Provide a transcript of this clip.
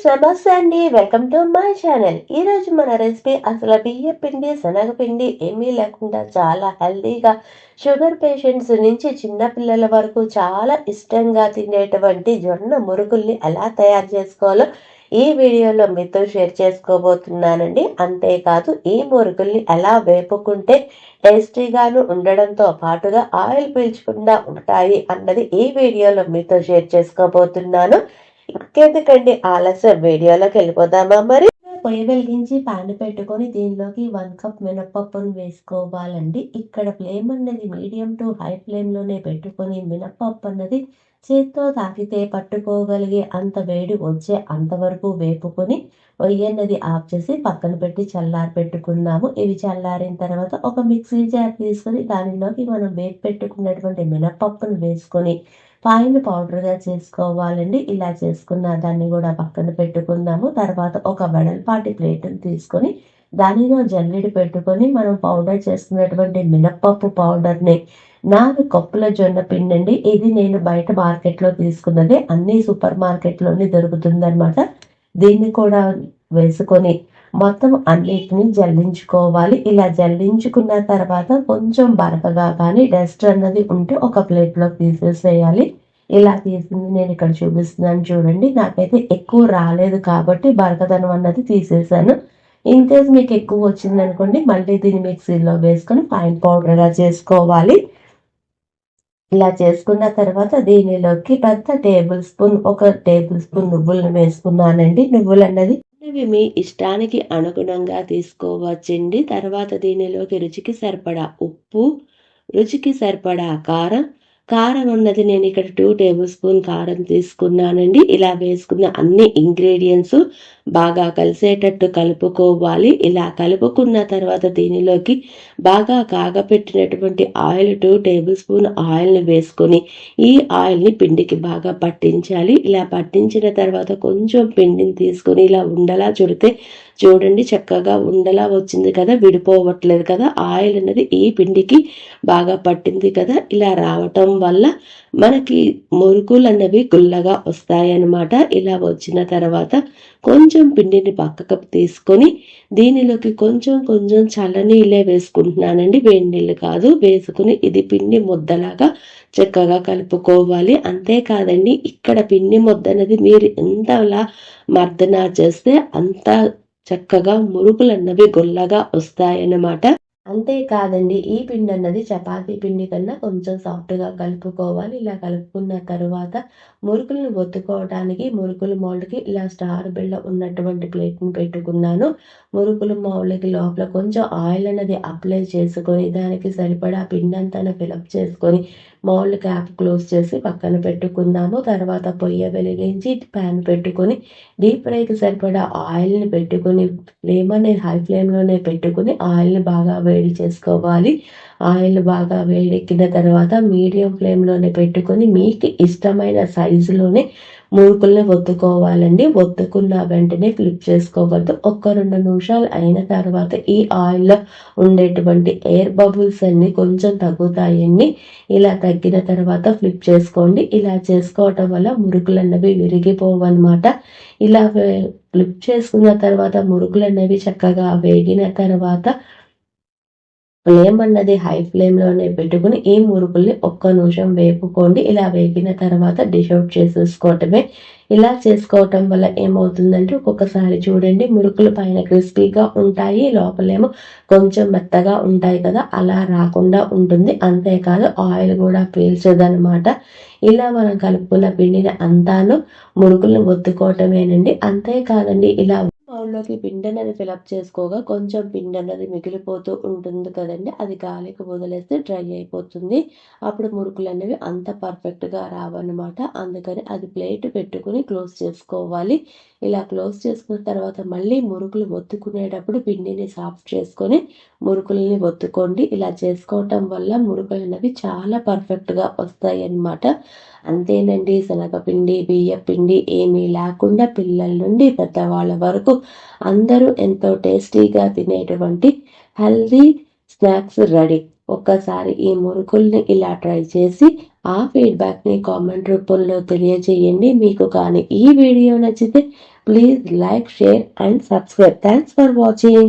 Friends నమస్తే అండి welcome to my channel ఈ రోజు మన రెసిపీ అసలు బియ్య పిండి శనగపిండి ఏమీ లేకుండా చాలా హెల్దీగా షుగర్ పేషెంట్స్ నుంచి చిన్నపిల్లల వరకు చాలా ఇష్టంగా తినేటువంటి జొన్న మురుకుల్ని ఎలా తయారు చేసుకోవాలో ఈ వీడియోలో మీతో షేర్ చేసుకోబోతున్నానండి. అంతేకాదు ఈ మురుకుల్ని ఎలా వేపుకుంటే టేస్టీగాను ఉండడంతో పాటుగా ఆయిల్ పీల్చకుండా ఉంటాయి అన్నది ఈ వీడియోలో మీతో షేర్ చేసుకోబోతున్నాను. ఇంకెందుకండి? ఆలస్యం. వీడియోలోకి వెళ్ళిపోదామా మరి? పొయ్యి వెలిగించి పాన్ పెట్టుకొని దీనిలోకి వన్ కప్ మినప్పప్పును వేసుకోవాలండి. ఇక్కడ ఫ్లేమ్ అన్నది మీడియం టు హై ఫ్లేమ్లోనే పెట్టుకొని మినప్పప్పు అన్నది చేత్తో తాకితే పట్టుకోగలిగే అంత వేడి వచ్చే అంతవరకు వేపుకొని పొయ్యి ఆఫ్ చేసి పక్కన పెట్టి చల్లారి పెట్టుకుందాము. ఇవి చల్లారిన తర్వాత ఒక మిక్సీ జార్ తీసుకొని దానిలోకి మనం వేపు పెట్టుకున్నటువంటి మినప్పప్పును వేసుకొని పైన పౌడర్గా చేసుకోవాలండి. ఇలా చేసుకున్న దాన్ని కూడా పక్కన పెట్టుకుందాము. తర్వాత ఒక వెడల్పాటి ప్లేట్ని తీసుకొని దానిలో జల్లెడి పెట్టుకొని మనం పౌడర్ చేసుకున్నటువంటి మినప్పప్పు పౌడర్ని నాలుగు కప్పుల జొన్న పిండి అండి ఇది నేను బయట మార్కెట్లో తీసుకున్నది. అన్ని సూపర్ మార్కెట్లోనే దొరుకుతుంది అనమాట దీన్ని కూడా వేసుకొని మొత్తం అన్నిటిని జల్లించుకోవాలి. ఇలా జల్లించుకున్న తర్వాత కొంచెం బరకగా కానీ డస్ట్ అన్నది ఉంటే ఒక ప్లేట్లో తీసేసేయాలి. ఇలా తీసింది నేను ఇక్కడ చూపిస్తున్నాను చూడండి. నాకైతే ఎక్కువ రాలేదు కాబట్టి బరకదనం అన్నది తీసేసాను ఇన్ కేస్ మీకు ఎక్కువ వచ్చింది అనుకోండి మళ్ళీ దీన్ని మిక్సీలో వేసుకొని ఫైన్ పౌడర్గా చేసుకోవాలి. ఇలా చేసుకున్న తర్వాత దీనిలోకి పెద్ద టేబుల్ స్పూన్ ఒక టేబుల్ స్పూన్ నువ్వులను వేసుకున్నానండి. నువ్వులు అన్నది ఇవి మీ ఇష్టానికి అనుగుణంగా తీసుకోవచ్చండి. తర్వాత దీనిలోకి రుచికి సరిపడా ఉప్పు రుచికి సరిపడా కారం. కారం ఉన్నది నేను ఇక్కడ టూ టేబుల్ స్పూన్ కారం తీసుకున్నానండి. ఇలా వేసుకున్న అన్ని ఇంగ్రీడియంట్స్ బాగా కలిసేటట్టు కలుపుకోవాలి. ఇలా కలుపుకున్న తర్వాత దీనిలోకి బాగా కాగపెట్టినటువంటి ఆయిల్ టూ టేబుల్ స్పూన్ ఆయిల్ని వేసుకొని ఈ ఆయిల్ని పిండికి బాగా పట్టించాలి. ఇలా పట్టించిన తర్వాత కొంచెం పిండిని తీసుకొని ఇలా ఉండలా చుడితే చూడండి చక్కగా ఉండలా వచ్చింది కదా విడిపోవట్లేదు కదా. ఆయిల్ అనేది ఈ పిండికి బాగా పట్టింది కదా. ఇలా రావటం వల్ల మనకి మురుకులు అన్నవి గుల్లగా వస్తాయన్నమాట. ఇలా వచ్చిన తర్వాత కొంచెం పిండిని పక్కకు తీసుకొని దీనిలోకి కొంచెం కొంచెం చల్లనీళ్ళే వేసుకుంటున్నానండి. వేడి నీళ్ళు కాదు వేసుకుని ఇది పిండి ముద్దలాగా చక్కగా కలుపుకోవాలి. అంతేకాదండి ఇక్కడ పిండి ముద్ద అనేది మీరు ఎంతలా మర్దన చేస్తే అంత చక్కగా మురుకులు అన్నవి గొల్లగా వస్తాయన్నమాట. అంతేకాదండి ఈ పిండి అన్నది చపాతీ పిండి కన్నా కొంచెం సాఫ్ట్గా కలుపుకోవాలి. ఇలా కలుపుకున్న తర్వాత మురుకులను ఒత్తుకోవడానికి మురుకుల మౌల్డ్కి ఇలా స్టార్ బిళ్ళ ఉన్నటువంటి ప్లేట్ని పెట్టుకున్నాను. మురుకుల మౌల్డ్కి లోపల కొంచెం ఆయిల్ అన్నది అప్లై చేసుకొని దానికి సరిపడా పిండి అంతా ఫిలప్ చేసుకొని మౌల్డ్ క్యాప్ క్లోజ్ చేసి పక్కన పెట్టుకుందాము. తర్వాత పొయ్యి వెలిగించి ప్యాన్ పెట్టుకొని డీప్ ఫ్రైకి సరిపడా ఆయిల్ని పెట్టుకొని ఫ్లేమ్ అనేది హై ఫ్లేమ్లోనే పెట్టుకుని ఆయిల్ని బాగా వేడి చేసుకోవాలి. ఆయిల్ బాగా వేడెక్కిన తర్వాత మీడియం ఫ్లేమ్లోనే పెట్టుకొని మీకు ఇష్టమైన సైజులోనే మురుకుల్ని ఒత్తుకోవాలండి. ఒత్తుకున్న వెంటనే ఫ్లిప్ చేసుకోవద్దు. ఒక్క రెండు నిమిషాలు అయిన తర్వాత ఈ ఆయిల్లో ఉండేటువంటి ఎయిర్ బబుల్స్ అన్ని కొంచెం తగ్గుతాయండి. ఇలా తగ్గిన తర్వాత ఫ్లిప్ చేసుకోండి. ఇలా చేసుకోవటం వల్ల మురుకులు అన్నవి విరిగిపోవన్నమాట. ఇలా ఫ్లిప్ చేసుకున్న తర్వాత మురుకులు అనేవి చక్కగా వేగిన తర్వాత ఫ్లేమ్ అన్నది హై ఫ్లేమ్లోనే పెట్టుకుని ఈ మురుకుల్ని ఒక్క నిమిషం వేపుకోండి. ఇలా వేగిన తర్వాత డిష్ అవుట్ చేసేసుకోవటమే. ఇలా చేసుకోవటం వల్ల ఏమవుతుందంటే ఒక్కొక్కసారి చూడండి మురుకులు పైన క్రిస్పీగా ఉంటాయి లోపలేమో కొంచెం మెత్తగా ఉంటాయి కదా అలా రాకుండా ఉంటుంది. అంతేకాదు ఆయిల్ కూడా పీల్చదనమాట ఇలా మనం కలుపుకున్న పిండిని అంతాను మురుకులను ఒత్తుకోవటమేనండి. అంతేకాదండి ఇలా బౌల్లోకి పిండి అనేది ఫిలప్ చేసుకోగా కొంచెం పిండి అనేది మిగిలిపోతూ ఉంటుంది కదండి. అది గాలికి వదిలేస్తే డ్రై అయిపోతుంది. అప్పుడు మురుకులు అనేవి అంత పర్ఫెక్ట్గా రావన్నమాట. అందుకని అది ప్లేట్ పెట్టుకుని క్లోజ్ చేసుకోవాలి. ఇలా క్లోజ్ చేసుకున్న తర్వాత మళ్ళీ మురుకులు ఒత్తుకునేటప్పుడు పిండిని సాఫ్ట్ చేసుకొని మురుకులని ఒత్తుకోండి. ఇలా చేసుకోవటం వల్ల మురుకులు అనేవి చాలా పర్ఫెక్ట్గా వస్తాయి అన్నమాట అంతేనండి శనగపిండి బియ్య పిండి ఏమీ లేకుండా పిల్లల నుండి పెద్దవాళ్ళ వరకు అందరూ ఎంతో టేస్టీగా తినేటువంటి హెల్దీ స్నాక్స్ రెడీ. ఒక్కసారి ఈ మురుకుల్ని ఇలా ట్రై చేసి ఆ ఫీడ్బ్యాక్ని కామెంట్ రూపంలో తెలియజేయండి. మీకు కానీ ఈ వీడియో నచ్చితే please like share and subscribe. Thanks for watching.